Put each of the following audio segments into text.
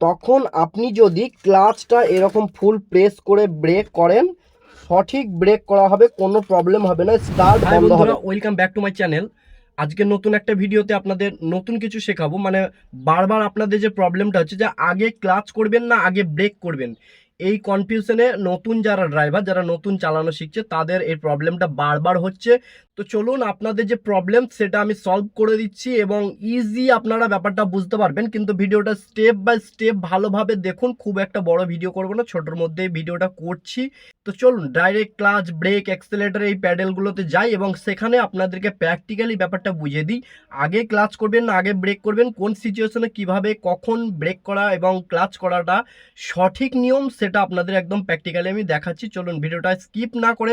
তখন আপনি যদি ক্লাচটা এরকম ফুল প্রেস করে ব্রেক করেন সঠিক ব্রেক করা হবে কোনো প্রবলেম হবে না স্টার্ট বন্ধ হবে। Welcome back to my channel আজকে নতুন একটা ভিডিওতে আপনাদের নতুন কিছু শেখাবো মানে বারবার আপনাদের যে প্রবলেমটা হচ্ছে যে আগে ক্লাচ করবেন না আগে ব্রেক করবেন। এই কনফিউশনে নতুন যারা ড্রাইভার যারা নতুন চালানো শিখছে, তাদের এই প্রবলেমটা বারবার হচ্ছে। তো চলুন আপনাদের যে প্রবলেম সেটা আমি সলভ করে দিচ্ছি এবং ইজি আপনারা ব্যাপারটা বুঝতে পারবেন। কিন্তু ভিডিওটা স্টেপ বাই স্টেপ ভালোভাবে দেখুন। খুব একটা বড় ভিডিও করব না, ছোটোর মধ্যে ভিডিওটা করছি। তো চলুন ডাইরেক্ট ক্লাচ ব্রেক অ্যাক্সেলেটার এই প্যাডেলগুলোতে যাই এবং সেখানে আপনাদেরকে প্র্যাকটিক্যালি ব্যাপারটা বুঝিয়ে দিই। আগে ক্লাচ করবেন না, আগে ব্রেক করবেন, কোন সিচুয়েশনে কীভাবে, কখন ব্রেক করা এবং ক্লাচ করাটা সঠিক নিয়ম সেটা আপনাদের একদম প্র্যাকটিক্যালি আমি দেখাচ্ছি। চলুন, ভিডিওটা স্কিপ না করে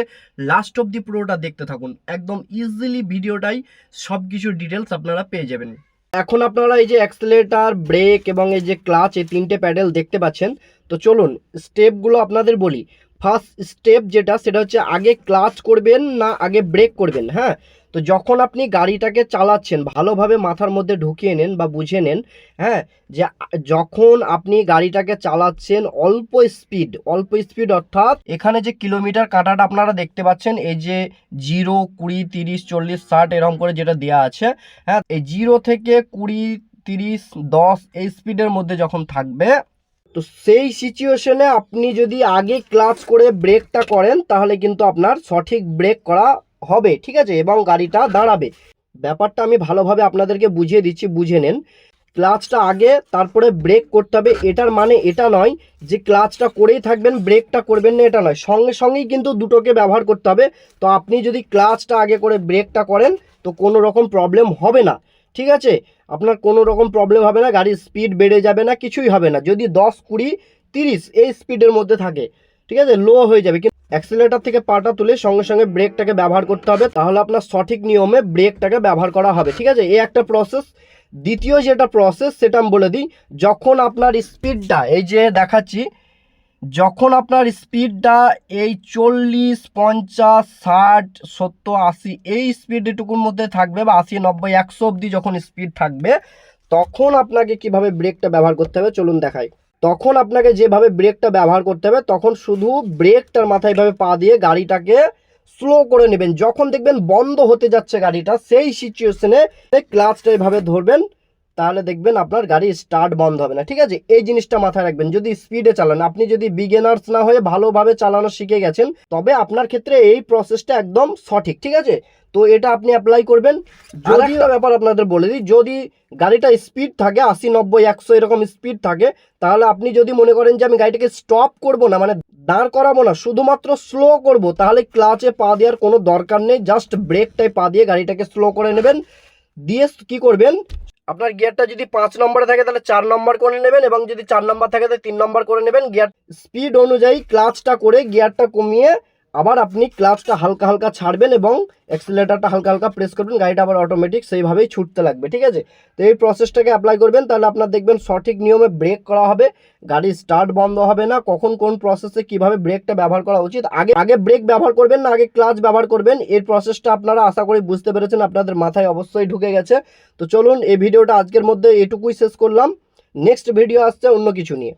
লাস্ট অব দি পুরোটা দেখতে থাকুন। একদম ইজিলি ভিডিওটাই সব কিছু ডিটেলস আপনারা পেয়ে যাবেন। এখন আপনারা এই যে অ্যাক্সেলেটার ব্রেক এবং এই যে ক্লাচ এই তিনটে প্যাডেল দেখতে পাচ্ছেন। তো চলুন স্টেপগুলো আপনাদের বলি। ফার্স্ট স্টেপ যেটা, সেটা হচ্ছে আগে ক্লাচ করবেন না আগে ব্রেক করবেন হ্যাঁ? তো যখন আপনি গাড়িটাকে চালাচ্ছেন, ভালোভাবে মাথার মধ্যে ঢুকিয়ে নেন বা বুঝে নেন হ্যাঁ যে যখন আপনি গাড়িটাকে চালাচ্ছেন অল্প স্পিড অল্প স্পিড অর্থাৎ এখানে যে কিলোমিটার কাটাটা আপনারা দেখতে পাচ্ছেন, এই যে জিরো, কুড়ি, তিরিশ, চল্লিশ, ষাট, এরকম করে যেটা দেওয়া আছে হ্যাঁ এই জিরো থেকে কুড়ি, তিরিশ, দশ এই স্পিডের মধ্যে যখন থাকবে তো সেই সিচুয়েশনে আপনি যদি আগে ক্লাচ করে ব্রেকটা করেন, তাহলে কিন্তু আপনার সঠিক ব্রেক করা হবে, ঠিক আছে? এবং গাড়িটা দাঁড়াবে। ব্যাপারটা আমি ভালোভাবে আপনাদেরকে বুঝিয়ে দিচ্ছি, বুঝে নেন। ক্লাচটা আগে, তারপরে ব্রেক করতে হবে। এটার মানে এটা নয় যে ক্লাচটা করেই থাকবেন ব্রেকটা করবেন না, এটা নয়। সঙ্গে সঙ্গেই কিন্তু দুটোকে ব্যবহার করতে হবে। তো আপনি যদি ক্লাচটা আগে করে ব্রেকটা করেন, তো কোনো রকম প্রবলেম হবে না। ঠিক আছে? আপনার কোনো রকম প্রবলেম হবে না, গাড়ির স্পিড বেড়ে যাবে না, কিছুই হবে না। যদি দশ, কুড়ি, তিরিশ এই স্পিডের মধ্যে থাকে, ঠিক আছে? লো হয়ে যাবে। কিন্তু অ্যাক্সিলেটার থেকে পাটা তুলে সঙ্গে সঙ্গে ব্রেকটাকে ব্যবহার করতে হবে। তাহলে আপনার সঠিক নিয়মে ব্রেকটাকে ব্যবহার করা হবে, ঠিক আছে? এই একটা প্রসেস দ্বিতীয় যেটা প্রসেস সেটা আমি বলে দিই, যখন আপনার স্পিডটা এই যে দেখাচ্ছি যখন আপনার স্পিডটা এই চল্লিশ, পঞ্চাশ, ষাট, সত্তর, আশি, এই স্পিড এটুকুর মধ্যে থাকবে বা আশি, নব্বই, একশো অবধি যখন স্পিড থাকবে, তখন আপনাকে কীভাবে ব্রেকটা ব্যবহার করতে হবে চলুন দেখাই। তখন আপনাকে যেভাবে ব্রেকটা ব্যবহার করতে হবে, তখন শুধু ব্রেকটার মাথায় এভাবে পা দিয়ে গাড়িটাকে স্লো করে নেবেন। যখন দেখবেন বন্ধ হতে যাচ্ছে গাড়িটা, সেই সিচুয়েশনে ক্লাচটা এভাবে ধরবেন। তাহলে দেখবেন আপনার গাড়ি স্টার্ট বন্ধ হবে না ঠিক আছে? এই জিনিসটা মাথায় রাখবেন যদি স্পিডে চালান আপনি যদি বিগেনার্স না হয়ে ভালোভাবে চালানো শিখে গেছেন তবে আপনার ক্ষেত্রে এই প্রসেসটা একদম সঠিক ঠিক আছে? তো এটা আপনি অ্যাপ্লাই করবেন। যদি ব্যাপার আপনাদের বলে দিই যদি গাড়িটা স্পিড থাকে আশি নব্বই একশো এরকম স্পিড থাকে তাহলে আপনি যদি মনে করেন যে আমি গাড়িটাকে স্টপ করব না মানে দাঁড় করাবো না শুধুমাত্র স্লো করব তাহলে ক্লাচে পা দেওয়ার কোনো দরকার নেই জাস্ট ব্রেকটায় পা দিয়ে গাড়িটাকে স্লো করে নেবেন। দিয়ে কি করবেন? আপনার গিয়ারটা যদি পাঁচ নম্বরে থাকে, তাহলে চার নম্বর করে নেবেন এবং যদি চার নম্বর থাকে, তাহলে তিন নম্বর করে নেবেন। গিয়ার স্পিড অনুযায়ী ক্লাচটা করে গিয়ারটা কমিয়ে আবার আপনি ক্লাচটা হালকা হালকা ছাড়বেন এবং অ্যাক্সিলেটারটা হালকা হালকা প্রেস করবেন, গাড়িটা আবার অটোমেটিক সেইভাবেই ছুটতে লাগবে, ঠিক আছে? তো এই প্রসেসটাকে অ্যাপ্লাই করবেন, তাহলে আপনার দেখবেন সঠিক নিয়মে ব্রেক করা হবে গাড়ি স্টার্ট বন্ধ হবে না, কখন কোন প্রসেসে কীভাবে ব্রেকটা ব্যবহার করা উচিত, আগে আগে ব্রেক ব্যবহার করবেন না, আগে ক্লাচ ব্যবহার করবেন এর প্রসেসটা আপনারা আশা করি বুঝতে পেরেছেন, আপনাদের মাথায় অবশ্যই ঢুকে গেছে। তো চলুন, এই ভিডিওটা আজকের মধ্যে এটুকুই শেষ করলাম নেক্সট ভিডিও আসছে অন্য কিছু নিয়ে।